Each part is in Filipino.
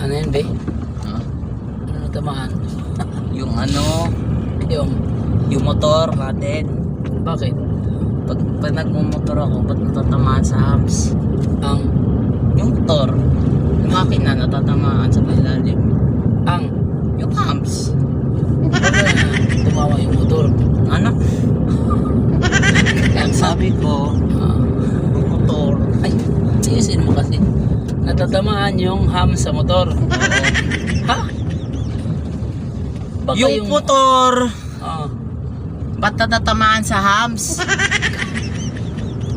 Ano yun, be? Ah, Ano tamaan? yung ano, Yung, yung motor natin. bakit? Pag, pag nagmumotor ako, ba't natatamaan sa hams? Ang, Yung motor, yung makina natatamaan sa ilalim. ang, Yung hams. bakit tumawa yung motor? Ano? Ang sabi ko, Ah, yung motor. ay, tiisin mo kasi. Natatamaan yung ham sa motor. Ha? Baka yung, motor, Ah, ba't natatamaan sa hams?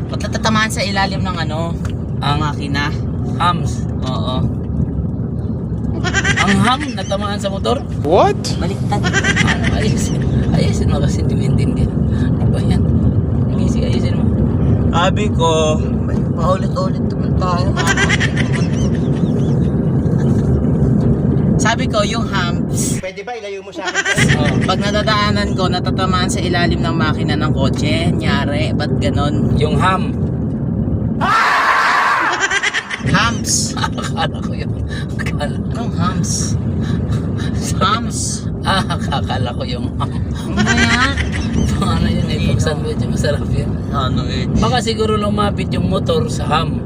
ba't natatamaan sa ilalim ng ano? Ang makina. hams. Oo. Ang ham natamaan sa motor? What? Baliktad. Ano, ayusin. Ayusin mo kasi hindi maintindihan. Ano ba yan? Sige, ayusin mo. Sabi ko, paulit-ulit naman tayo. Sabi ko, yung hams, Pwede ba ilayo mo sa akin? Oh. pag nadadaanan ko, natatamaan sa ilalim ng makina ng kotse. Nyari, ba't ganon? Yung ham. Hams. Akala ko yun. Akala, Anong hams? Hams? ah, akala ko yung ham. Ano yan? Paano yun eh? Pag sandwich, masarap yun. Ano eh? Baka siguro lumapit yung motor sa ham.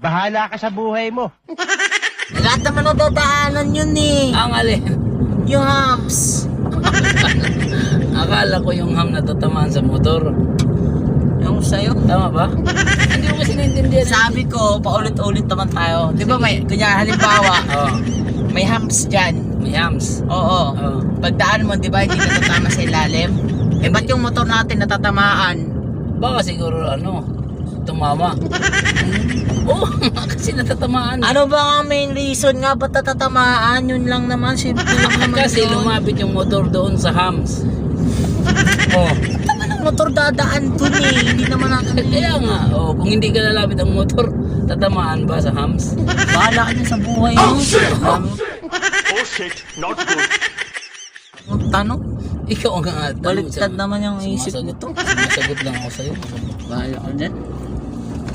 Bahala ka sa buhay mo. Lahat naman nadadaanan yun eh. Ang alin. Yung hams. Akala ko yung ham natatamaan sa motor. Yung sa'yo. Tama ba? Hindi ko kasi naintindihan. Sabi ko, paulit-ulit naman tayo. Di ba may, kunya halimbawa, Oh, may hams dyan. may hams. Oo. Oh. Pagdaan mo, di ba, hindi natatama sa ilalim? Eh, ba't yung motor natin natatamaan? Baka siguro ano, tumama. Oo, kasi natatamaan. Ano ba ang main reason nga ba't natatamaan? Yun lang naman, simple lang naman Kasi yun. lumapit yung motor doon sa hams. Oh, Tama ng motor dadaan dun eh. Hindi naman natin kaya nga, oh, kung hindi ka lalapit ang motor, tatamaan ba sa hams? Bahala ka dyan sa buhay mo. Um, Oh shit, not good. tanong? Ikaw ang nga. Baliktad naman yung isip nito. Sumasagot lang ako sa'yo. Bahala ka dyan.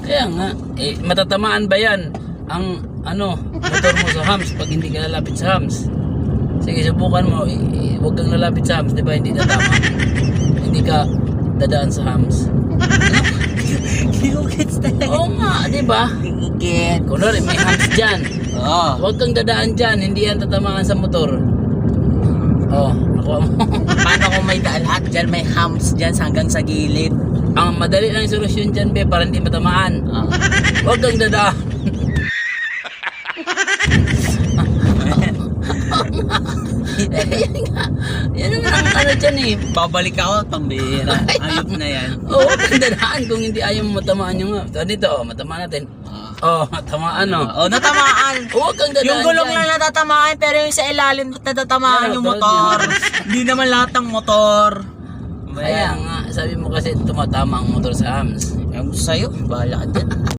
Kaya nga, eh, matatamaan ba yan ang ano, motor mo sa hams pag hindi ka lalapit sa hams? Sige, subukan mo. Eh, eh, huwag kang lalapit sa hams, di ba? Hindi tatama. hindi ka dadaan sa hams. Gets talaga. Oo nga, di ba? Get. Kunwari, may hams dyan. Oo. Huwag kang dadaan dyan, hindi yan tatamaan sa motor. Oh, nakuha mo. Paano kung may daan lahat dyan, may hams dyan hanggang sa gilid? ang madali lang solusyon dyan, be, para hindi matamaan. Ah. Huwag kang dadaan. yan nga. Yan naman ang ano dyan eh. Babalik ako, pambira. Ayop na yan. Oo, kang dadaan kung hindi ayaw mo matamaan yung... So, dito, oh, matamaan natin. Oh, matamaan oh. Oh, natamaan. Huwag kang dadaan Yung gulong dyan. lang natatamaan, pero yung sa ilalim natatamaan yung motor. Hindi naman lahat ng motor. Kaya nga, sabi mo kasi tumatama ang motor sa hams. Yung sa'yo, bahala ka dyan.